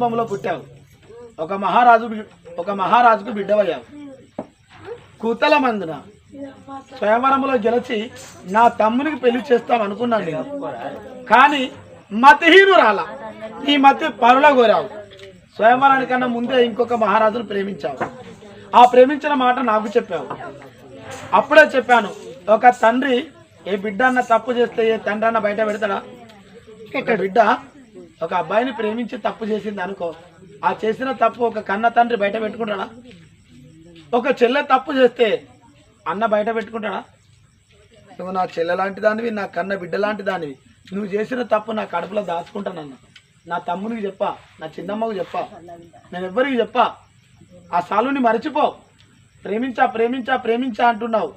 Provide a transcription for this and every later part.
కుటుంబంలో పుట్టావు. ఒక మహారాజు ఒక మహారాజుకు బిడ్డవయ్యావు. కూతల మందున స్వయంవరంలో గెలిచి నా తమ్మునికి పెళ్ళి చేస్తాం అనుకున్నాను నేను. కానీ మతిహీనురాల. ఈ మతి పరుల కోరావు స్వయంవరానికన్నా ముందే ఇంకొక మహారాజును ప్రేమించావు. ఆ ప్రేమించిన మాట నాకు చెప్పావు. అప్పుడే చెప్పాను ఒక తండ్రి ఏ బిడ్డ అన్న తప్పు చేస్తే ఏ తండ్రి అన్న బయట పెడతాడా? ఒక బిడ్డ ఒక అబ్బాయిని ప్రేమించి తప్పు చేసింది అనుకో ఆ చేసిన తప్పు ఒక కన్న తండ్రి బయట పెట్టుకుంటాడా? ఒక చెల్లె తప్పు చేస్తే అన్న బయట పెట్టుకుంటాడా? నువ్వు నా చెల్లె లాంటి దానివి నా కన్న బిడ్డ లాంటి దానివి. నువ్వు చేసిన తప్పు నా కడుపులో దాచుకుంటానన్న నా తమ్మునికి చెప్పా నా చిన్నమ్మకు చెప్పా నేను ఎవ్వరికి చెప్పా. ఆ సాలుని మర్చిపో. ప్రేమించా ప్రేమించా ప్రేమించా అంటున్నావు.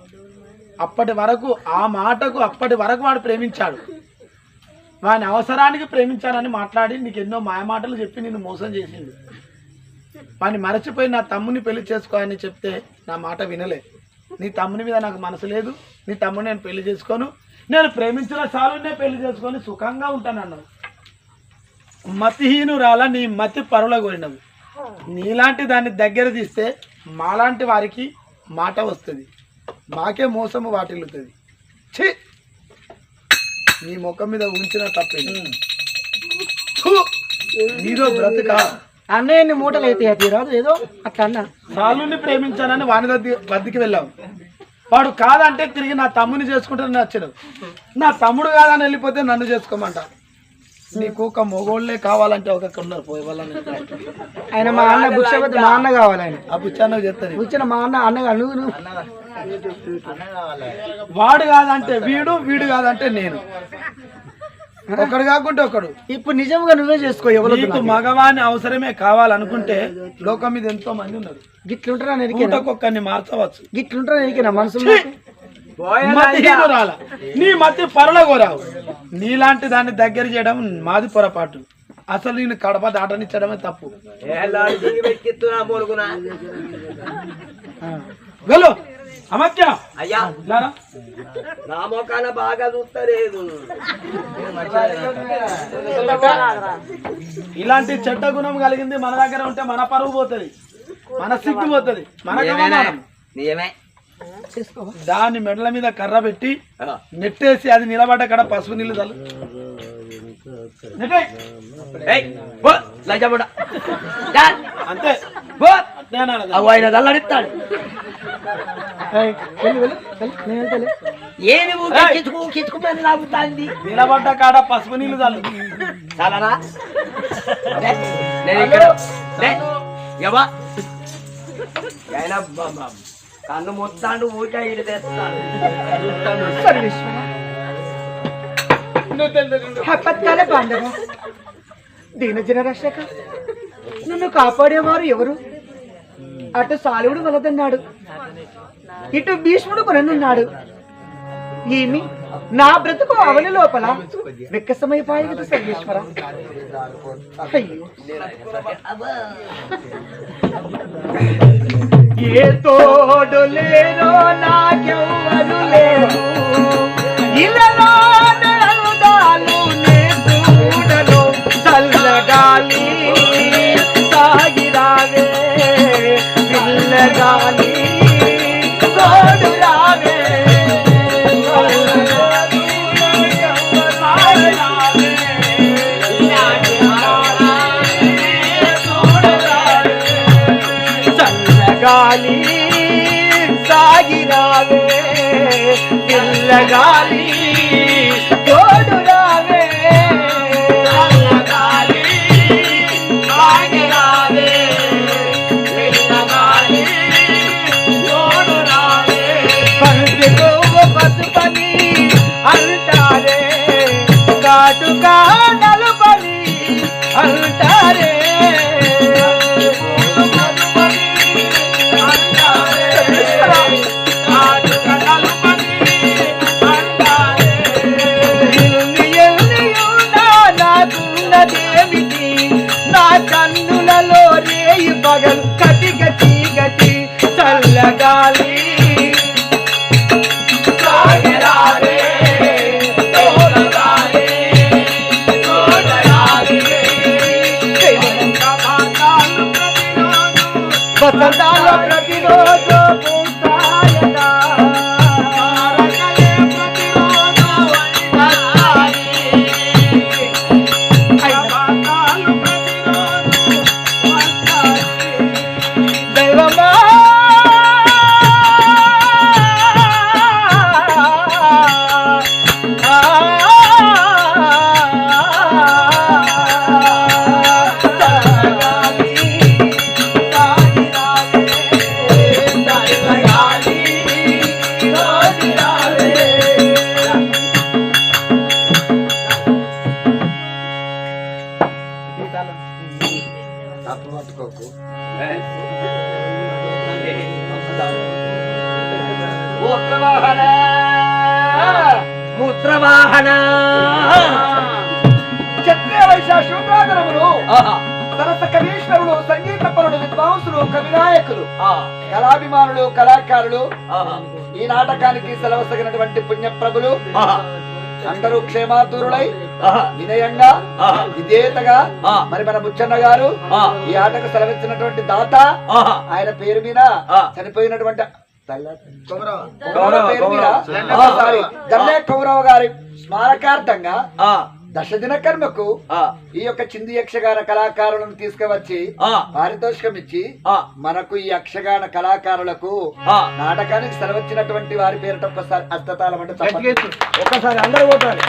అప్పటి వరకు ఆ మాటకు అప్పటి వరకు వాడు ప్రేమించాడు. వాని అవసరానికి ప్రేమించానని మాట్లాడి నీకు ఎన్నో మాయమాటలు చెప్పి నిన్ను మోసం చేసిండు. వాని మరచిపోయి నా తమ్ముని పెళ్ళి చేసుకో అని చెప్తే నా మాట వినలే. నీ తమ్ముని మీద నాకు మనసు లేదు. నీ తమ్ముని నేను పెళ్ళి చేసుకోను. నేను ప్రేమించిన సాలునే పెళ్ళి చేసుకొని సుఖంగా ఉంటానన్నావు మతిహీనురాల నీ మతి పరుల కోరినవి నీలాంటి దాన్ని దగ్గర తీస్తే మాలాంటి వారికి మాట వస్తుంది. మాకే మోసము వాటిల్లుతుంది. ఛీ! నీ ముఖం మీద ఉంచిన తప్పే నీదో బ్రతుక? అన్నయ్యని మూటలు అయితే తీరాదు ఏదో అట్లా అన్న. సాలుని ప్రేమించానని వాని వద్ద వద్దకి వెళ్ళావు. వాడు కాదంటే తిరిగి నా తమ్ముని చేసుకుంటానని నచ్చడు. నా తమ్ముడు కాదని వెళ్ళిపోతే నన్ను చేసుకోమంట. నీకు ఒక మొగోళ్ళే కావాలంటే ఒక ఉన్నారు పోయే వాళ్ళని ఆయన మా అన్న బుచ్చపోతే మా అన్న కావాలి ఆయన. ఆ బుచ్చాన్న చెప్తాను. బుచ్చిన మా అన్న అన్నగా నువ్వు నువ్వు. వాడు కాదంటే వీడు వీడు కాదంటే నేను. ఒకడు కాకుంటే ఒకడు. ఇప్పుడు నిజంగా నువ్వే చేసుకో ఎవరు నీకు మగవాని అవసరమే కావాలనుకుంటే లోకం మీద ఎంతో మంది ఉన్నారు. గిట్లుంటారా ఒక్కొక్కరిని మార్చవచ్చు. గిట్లుంటారా నెరికేనా మనసులో నీ మతి పరుల కోరావు నీలాంటి దాన్ని దగ్గర చేయడం మాది పొరపాటు. అసలు నేను కడప దాటనిచ్చడమే తప్పు. గలో అమత్య! అయ్యా. నా మొఖాన బాగా చూస్తలేదు. ఇలాంటి చెడ్డ గుణం కలిగింది మన దగ్గర ఉంటే మన పరువు పోతుంది. మన సిగ్గు పోతుంది. మన. నిజమే. దాని మెడల మీద కర్ర పెట్టి నెట్టేసి అది నిలబడ్డ కడ పసుపు నీళ్ళు చల్లు. నెట్టేయ్. ఏయ్, పో, లంచబుడ. డా, అంతే. అవ్వ ఆయన దల్లడిస్తాడు. ఏమి కిచుకు కిచుకుమని లాగుతాంది నిలబడ్డ కాడ పసుపు నీళ్ళు చాలనా నేను ఇక్కడ. ఆయన బ- కన్ను మొత్తాన్ని ఊరికే ఇటు తెస్తాడు హపత్కాల బాంధవ. దీనజన రక్షక నన్ను కాపాడేవారు ఎవరు? అటు సాలువుడు వలదన్నాడు ఇటు భీష్ముడు కొననున్నాడు. ఏమి? నా బ్రతుకు అవని లోపల వెక్కసమైపోయి కదా సర్వేశ్వర. అయ్యో. ఏ తోడు లేరో నాకెవ్వరు లేరు. ఇలా காலி கோடுராவே காலி சாகிராவே இல்ல காலி ఈ నాటకానికి సెలవసగినటువంటి పుణ్యప్రభులు అందరూ క్షేమాతురులై వినయంగా విధేయతగా మరి మన బుచ్చన్న గారు ఈ ఆటకు సెలవిచ్చినటువంటి దాత ఆయన పేరు మీద చనిపోయినటువంటి పేరు మీద జల్లే కౌరవ గారి స్మారకార్థంగా దశదిన కర్మకు ఈ యొక్క చింది యక్షగాన కళాకారులను తీసుకువచ్చి పారితోషికం ఇచ్చి మనకు ఈ యక్షగాన కళాకారులకు నాటకానికి సెలవచ్చినటువంటి వారి పేరిట ఒక్కసారి అస్తతాళం అంటే. ఒక్కసారి అందరూ పోతారు.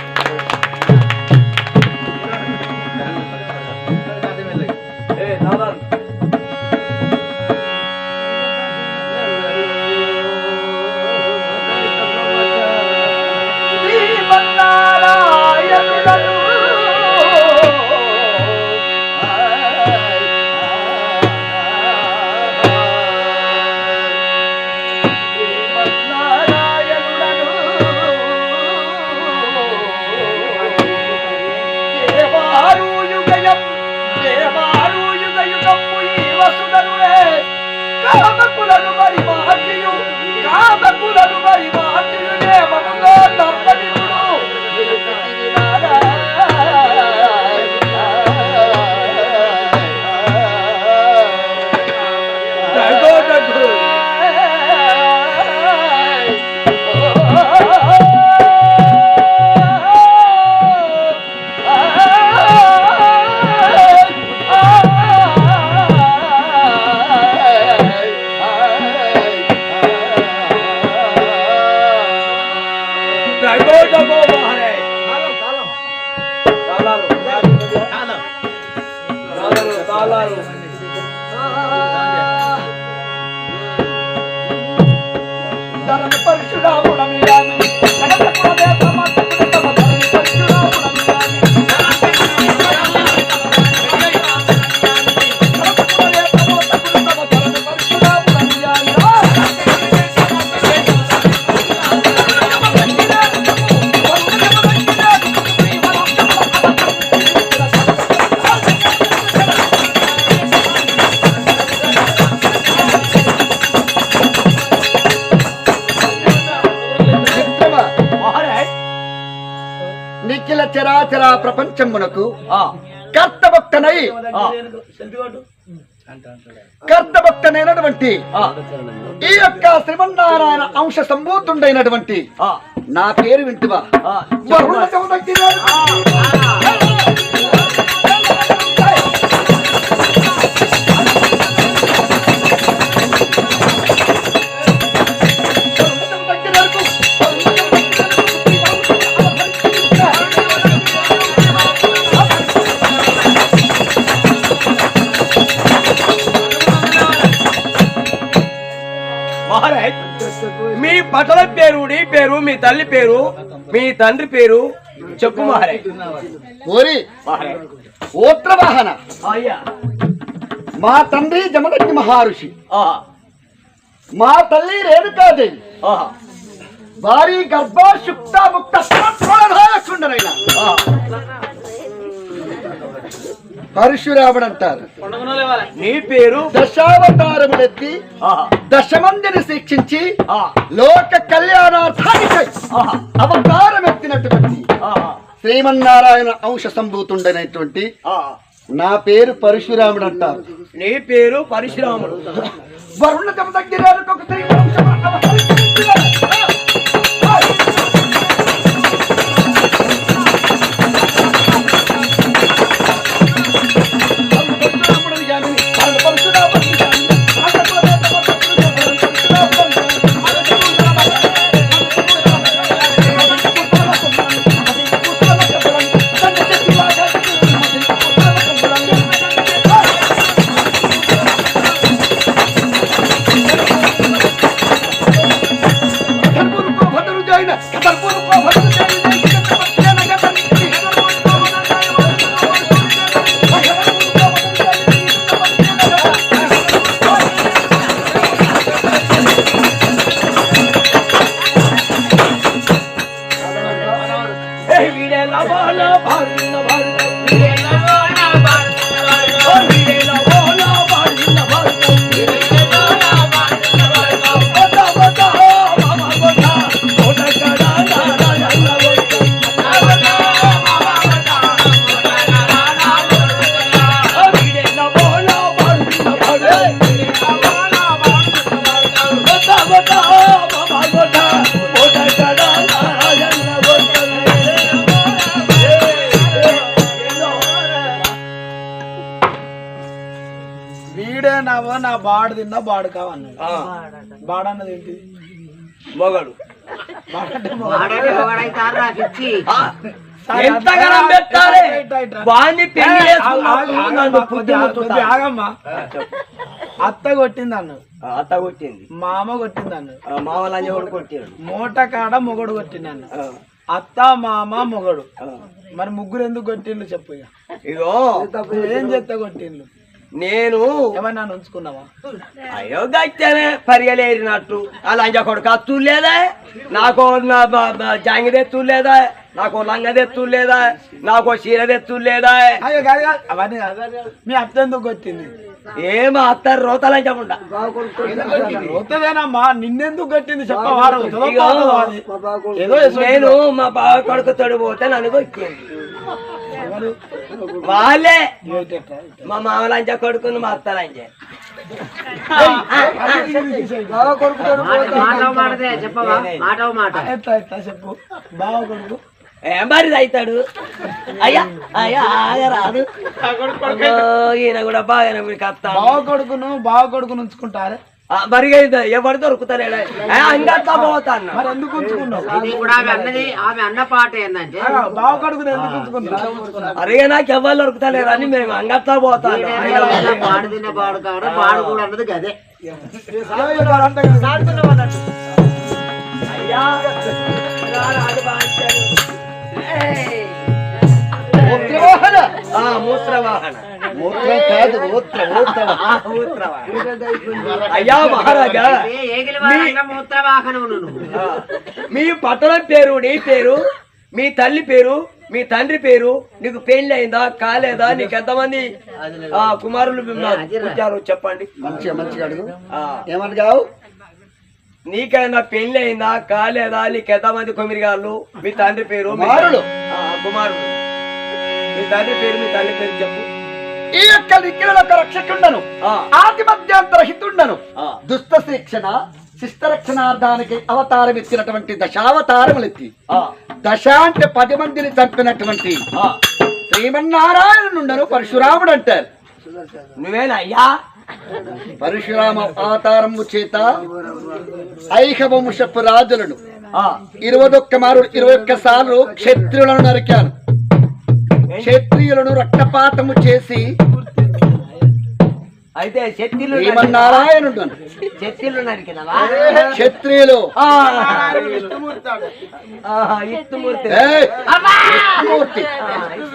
ధరణ చరాచర ప్రపంచమునకు కర్తభక్తనై కర్తభక్తనైనటువంటి ఈ యొక్క శ్రీమన్నారాయణ అంశ సంభూతుండైనటువంటి నా పేరు వింటువా? మహారాజ్ మీ పటల పేరు నీ పేరు మీ తల్లి పేరు మీ తండ్రి పేరు చెప్పు మహారాజ్. ఓరి మా తండ్రి జమదగ్ని మహర్షి. మా తల్లి రేణుకాదేవి. ఆహా వారి గర్భ శుక్త ముక్త. పరశురాముడు అంటారు నీ పేరు దశావతారములెత్తి దశమందిని శిక్షించి లోక కళ్యాణార్థానికై అవతారం ఎత్తినటువంటి శ్రీమన్నారాయణ అంశ సంభూతుండైనటువంటి. నా పేరు పరశురాముడు అంటారు నీ పేరు పరశురాముడు. వరుణ జమదగ్ని రేణుకొక బాడు తిన్నా బాడు కావన్నాడు బాడ అన్నది ఏంటి మొగడు. అత్త కొట్టింది అన్నాడు. ఆ, అత్త కొట్టింది. మామ కొట్టింది అన్నాడు. ఆ, మామలంజ కూడా కొట్టాడు. మూట కాడ మొగడు కొట్టింది అన్నాడు. ఆ, అత్త మామ మొగడు. మరి ముగ్గురు ఎందుకు కొట్టిండ్రు చెప్పు ఇక. ఏం చేస్తే కొట్టిండ్రు? నేను ఏమన్నా ఉంచుకున్నావా? అయ్యో గట్టనే పరిగలేరినట్టు. ఆ లంజ కొడుకు అత్తు లేదా నాకు నా బ- బ- జాంగిది ఎత్తు లేదా నాకు లంగది ఎత్తు లేదా నాకు చీర ఎత్తు లేదా అయ్యో కాదు కాదు. అవన్నీ కాదు. మీ అత్త ఎందుకు కొట్టింది? ఏం అత్త రోతలని చెప్పండి వస్తుందేనమ్మా నిన్నెందుకు కొట్టింది చెప్పవా? రోజులో ఇగో. పోతుందో అది. ఏదో నేను మా బావ కొడుకు తోడు పోతే నన్ను కొట్టింది? వాళ్ళే? మా మామలంజ కొడుకుని మా అత్త లంజ ఎట్లా ఎట్లా చెప్పు. బావ కొడుకు. ఏం మరి అవుతాడు అయ్యా అయ్యా ఆగరాదు. ఈయన కూడా బాగానే మీకు అత్త బావ కొడుకును బావ కొడుకును ఉంచుకుంటారే? మరిగా ఇది ఎవరు దొరుకుతారు అంగత్తా పోతాను మరి ఎందుకు ఉంచుకున్నావు? కూడా ఆమె అన్నది ఆమె అన్న పాట ఏంటంటే బావ ఎందుకు అరే నాకు ఎవరు దొరుకుతలేరు? అని మేము అంగత్తా పోతాను పాడు తిన్న పాడు కావడం పాడు కూడా అన్నది గదే. అయ్యా మూత్రవాహన. మూత్రం కాదు మూత్ర మూత్ర. అయ్యా మహారాజా మీ పట్టణం పేరు నీ పేరు మీ తల్లి పేరు మీ తండ్రి పేరు నీకు పెళ్ళి అయిందా కాలేదా నీకు ఎంతమంది ఆ, కుమారులు ఉన్నారు? పుట్టారు చెప్పండి. మంచిగా మంచిగా అడుగు. ఆ, ఏమడిగావు నీకైనా పెళ్ళి అయిందా కాలేదా నీకు ఎంతమంది కుమిరిగాళ్ళు? మీ తండ్రి పేరు కుమారుడు. మీ తండ్రి పేరు మీ తల్లి పేరు చెప్పు. ఈ యొక్క లిఖిలో ఒక రక్షకుండను. ఆ, ఆది మధ్యాంతర హితుండను దుష్ట శిక్షణ శిష్టరక్షణార్థానికి అవతారం ఎత్తినటువంటి దశావతారములెత్తి ఆ, దశ అంటే పది మందిని చంపినటువంటి. శ్రీమన్నారాయణుండను పరశురాముడు అంటారు నువ్వేనా అయ్యా? పరశురామ అవతారము చేత ఐహవంశపు రాజులను ఇరవై ఒక్క మారు ఇరవై ఒక్క సార్లు క్షత్రియులను నరికాను. క్షత్రియులను రక్తపాతము చేసి అయితే శక్తిలు నరికినవా? క్షత్రియులు! విష్ణుమూర్తి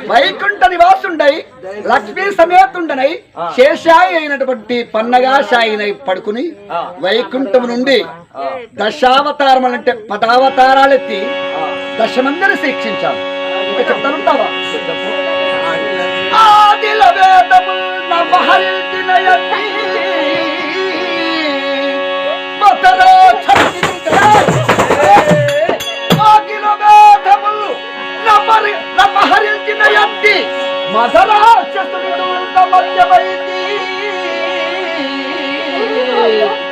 వైకుంఠ నివాసుండై లక్ష్మీ సమేతుండనై శేషాయి అయినటువంటి పన్నగాశాయినై పడుకుని వైకుంఠం నుండి దశావతారం అంటే పదావతారాలెత్తి దశమందిని శిక్షించాను ఇంకా చెప్తానుంటావా ఆదిల వేదముల్ నవహరిదినయతి మతరా ఆదిల వేదముల్ నవరి నవహరిదినయతి మతరా చతురుడు మధ్యమైతి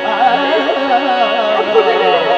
నవరసురాలి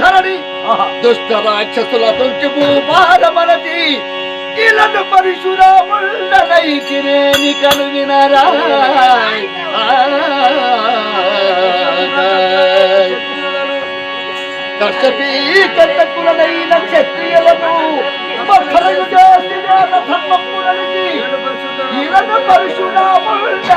ధరణి. దుష్ట రాక్షసుల తుంచి భూపారమనది ఇలను పరశురాముండనైకిరేని కను వినరా కర్షపీ కంటకులనైన క్షత్రియులను ధర్మపురనికి ఇలను పరశురాముండనైకిరే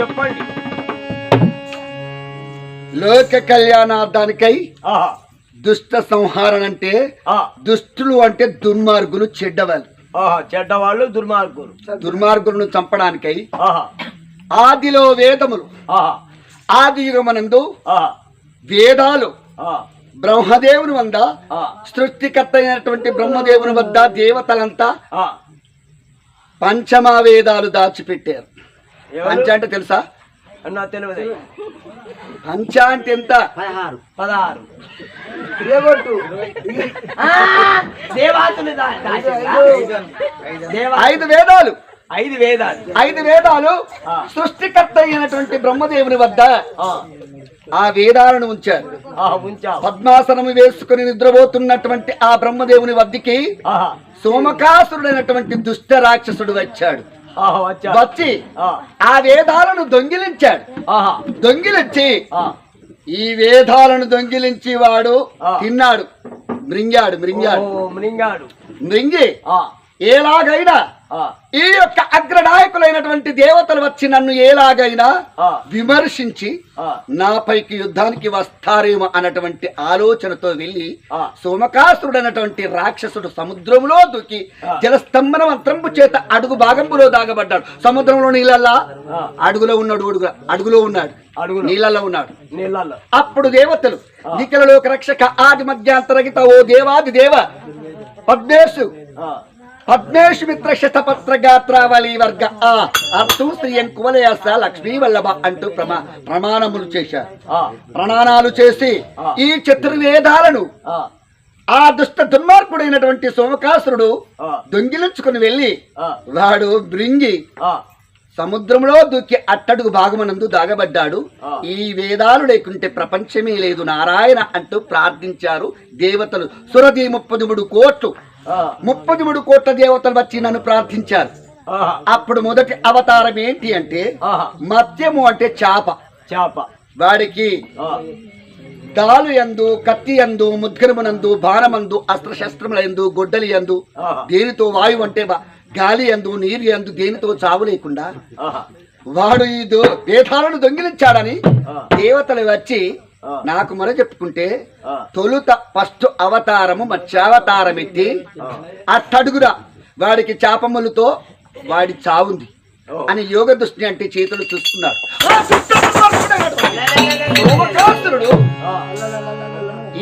చెప్పండి లోక కళ్యాణార్థానికై దుష్ట సంహారణ అంటే ఆ, దుష్టులు అంటే దుర్మార్గులు చెడ్డవాళ్ళు. చెడ్డవాళ్ళు దుర్మార్గులు దుర్మార్గులను చంపడానికై ఆహా, ఆదిలో వేదములు ఆహా, ఆది యుగమనందు ఆహా, వేదాలు బ్రహ్మదేవుని వద్ద సృష్టికర్త అయినటువంటి బ్రహ్మదేవుని వద్ద దేవతలంతా. పంచమా వేదాలు దాచిపెట్టారు? పంచ అంటే తెలుసా అన్నా తెలియదు పంచ అంటే ఎంత? పదహారు. పదహారు. రేగొట్టు ఐదు. వేదాలు. ఐదు వేదాలు. ఐదు వేదాలు. సృష్టికర్త అయినటువంటి బ్రహ్మదేవుని వద్ద ఆ, ఆ వేదాలను ఉంచారు. పద్మాసనము వేసుకుని నిద్రపోతున్నటువంటి ఆ బ్రహ్మదేవుని వద్దకి ఆహా, సోమకాసురుడైనటువంటి దుష్ట రాక్షసుడు వచ్చాడు. వచ్చా. ఆ, వేదాలను దొంగిలించాడు. ఆహా, దొంగిలించి ఈ వేదాలను దొంగిలించి వాడు. తిన్నాడు. మృంగాడు మృంగాడు. మృంగాడు. మృంగి ఎలాగైనా ఈ యొక్క అగ్రనాయకులైనటువంటి దేవతలు వచ్చి నన్ను ఎలాగైనా విమర్శించి నాపైకి యుద్ధానికి వస్తారేమో అన్నటువంటి ఆలోచనతో వెళ్ళి. సోమకాసురుడు అన్నటువంటి రాక్షసుడు సముద్రంలో దూకి. జలస్తంభన మంత్రంపు చేత అడుగు భాగంలో దాగబడ్డాడు. సముద్రంలో నీళ్ళల్లా. అడుగులో ఉన్నాడు అడుగు అడుగులో ఉన్నాడు. అడుగులో. నీళ్ళల్లో ఉన్నాడు. నీళ్ళల్లో. అప్పుడు దేవతలు నిఖిలలోక రక్షక ఆది మధ్యాంతరగిత ఓ దేవాది దేవ పద్మేశు మిత్ర శతపత్ర గాత్రావళి వర్గ. ఆ అర్థం శ్రీయం కువలయాస లక్ష్మీ వల్లభ అంటూ ప్రమా ప్రమాణములు చేశారు. ఆ, ప్రణానాలు చేసి. ఈ చతుర్వేదాలను ఆ, దుష్ట దుర్మార్గుడైనటువంటి సోమకాసురుడు దొంగిలించుకుని వెళ్ళి వాడు బృంగి సముద్రంలో దూకి అట్టడుగు భాగమనందు దాగబడ్డాడు. ఈ వేదాలు లేకుంటే ప్రపంచమే లేదు. నారాయణ అంటూ ప్రార్థించారు దేవతలు. సురది ముప్పది మూడు కోట్లు ముప్పది మూడు కోట్ల దేవతలు వచ్చి నన్ను ప్రార్థించారు. అప్పుడు మొదటి అవతారం ఏంటి అంటే ఆహా, మత్యము అంటే చాప. చేప. వాడికి దాలు ఎందు కత్తి ఎందు ముద్గరమునందు బాణమందు అస్త్రశస్త్రముల ఎందు గొడ్డలి ఎందు. దేనితో వాయువు అంటే గాలి ఎందు నీరు ఎందు దేనితో చావు లేకుండా వాడు ఈ దో- వేదాలను దొంగిలించాడని. దేవతలు వచ్చి. నాకు మొర చెప్పుకుంటే. తొలుత ఫస్ట్ అవతారము మత్స్యావతారం ఎత్తి అట్టడుగురా వాడికి చాపములతో వాడి చావుంది. అని యోగ దృష్టి అంటే చేతులు ఆ,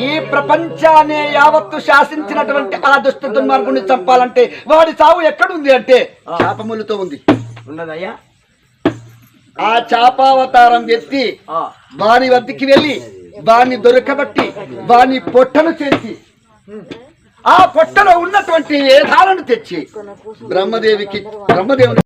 ఈ ప్రపంచాన్ని యావత్తు శాసించినటువంటి ఆ దుష్ట దుర్మార్గుని చంపాలంటే వాడి సావు ఎక్కడుంది అంటే చాపములతో ఉంది. ఉన్నదయ్యా? ఆ చాపావతారం ఎత్తి ఆ, వాని వద్దకి వెళ్ళి వాని దొరకబట్టి వాని పొట్టను చేసి ఆ పొట్టలో ఉన్నటువంటి వేదాలను తెచ్చి బ్రహ్మదేవికి బ్రహ్మదేవుని